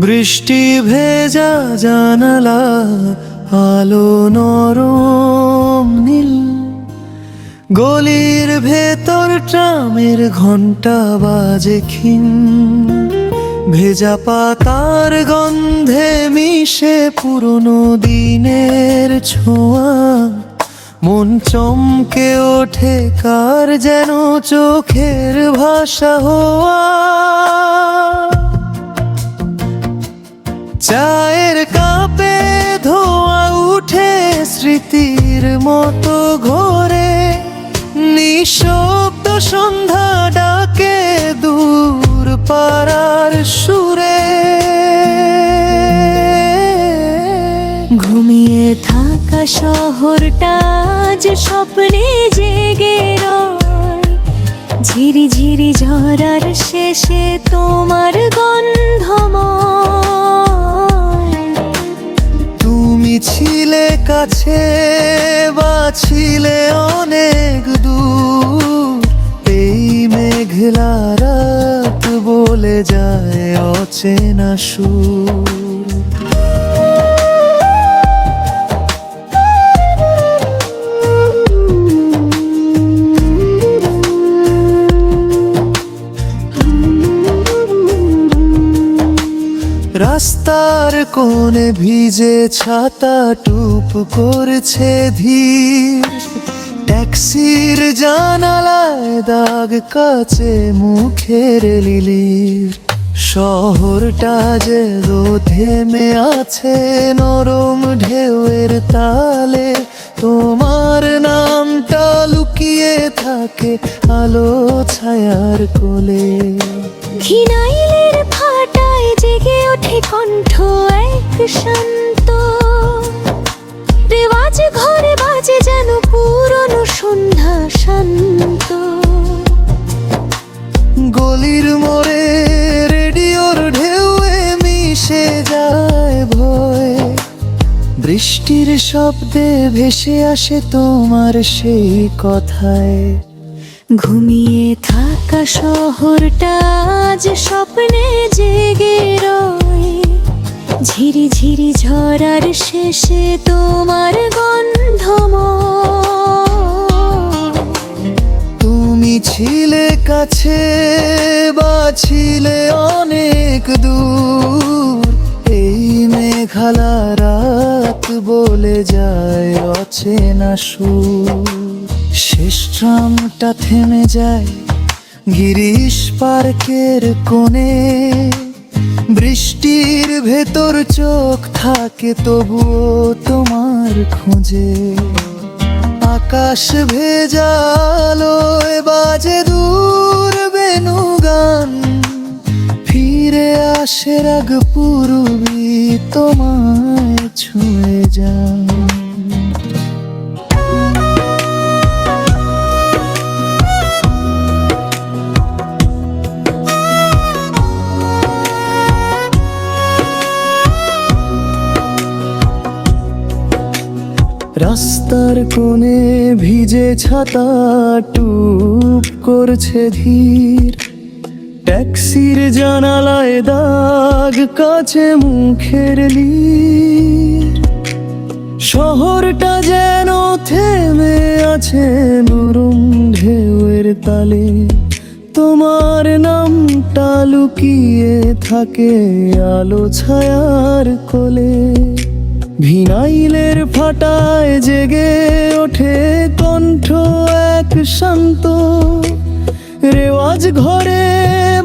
বৃষ্টি ভেজা জানালা, আলো নরম নীল। গলির ভেতর ট্রামের ঘণ্টা বাজে ক্ষীণ। ভেজা পাতার গন্ধে মিশে পুরনো দিনের ছোঁয়া। মন চমকে ওঠে, কার যেন চোখের ভাষা হওয়া। চায়ের কাপে ধোয়া উঠে স্মৃতির মতো ঘোরে। নিঃশব্দ সন্ধ্যা ডাকে দূর পাড়ার সুরে। ঘুমিয়ে থাকা শহরটা যে স্বপ্নে জেগে ঝিরি ঝিরি ঝরার শেষে তোমার গন্ধময়। ছিলে কাছে বা ছিলে অনেক দূর। এই মেঘলা রাত বলে যায় অচেনা সুর। রাস্তার কোণে ভিজে ছাতা টুপ করছে ধীর। ট্যাক্সির জানালায় দাগ কাছে মুখের লিলির। শহরটা যে থেমে আছে নরম ঢেউয়ের তালে, তোমার নামটা লুকিয়ে থাকে আলো ছায়ার কোলে। ফাটায় কণ্ঠ এক শান্ত। রেওয়াজ ঘরে বাজে যেন পুরনো সন্ধ্যা শান্ত। গলির মোড়ে রেডিওর ঢেউয়ে মিশে যায় ভয়। বৃষ্টির শব্দে ভেসে আসে তোমার সেই কথায়। ঘুমিয়ে থাকা শহরটা আজ স্বপ্নে জেগে রয়। ঝরার শেষে তোমার গন্ধময়। তুমি ছিলে কাছে বা ছিলে অনেক দূর, এই মেঘালা রাত বলে যায় অচেনা সুর। শেষ ট্রামটা থেমে যায় গিরিশ পার্কের কোণে। বৃষ্টির ভেতর চোখ থাকে তবুও তোমার খুঁজে। আকাশ ভেজালো বাজে দূর বেনু গান ফিরে আসে রাগ পুরবি তোমায় ছুঁয়ে যান। রাস্তার কোণে ভিজে ছাতা টুপ করছে ধীর। ট্যাক্সির জানালায় দাগ কাছে মুখের লীর শহরটা যেন থেমে আছে নরম ঢেউয়ের তালে। তোমার নামটা লুকিয়ে থাকে আলো ছায়ার কোলে। ভিনাইলের ফাটায় জেগে ওঠে কণ্ঠ এক শান্ত। রেওয়াজ ঘরে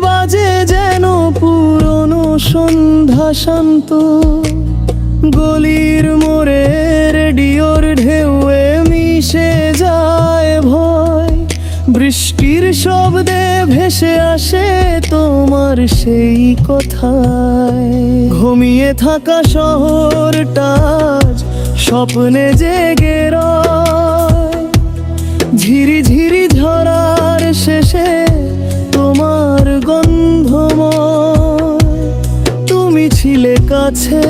বাজে যেন পুরনো সন্ধ্যা শান্ত। গলির মোড়ে রেডিওর ঢেউয়ে মিশে যায় ভয়। বৃষ্টির শব্দে ভেসে আসে তোমার সেই কথায়। ঘুমিয়ে থাকা শহরটা স্বপ্নে জেগে ঝিরি ঝিরি ঝরার শেষে তোমার গন্ধম তুমি ছিলে কাছে,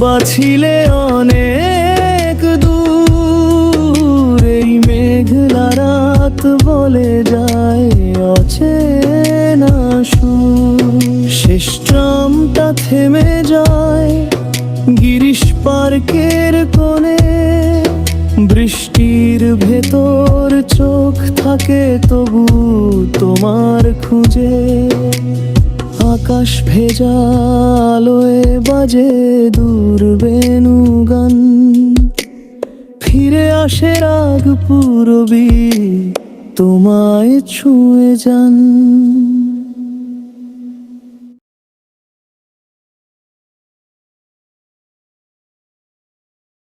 বাছিলে অনেক। পার্কের কোণে বৃষ্টির ভেতর চোখ থাকে তবু তোমার খুঁজে। আকাশ ভেজা আলোয় বাজে দূর বেনু গান ফিরে আসে রাগ পুরবি, তোমায় ছুঁয়ে যান।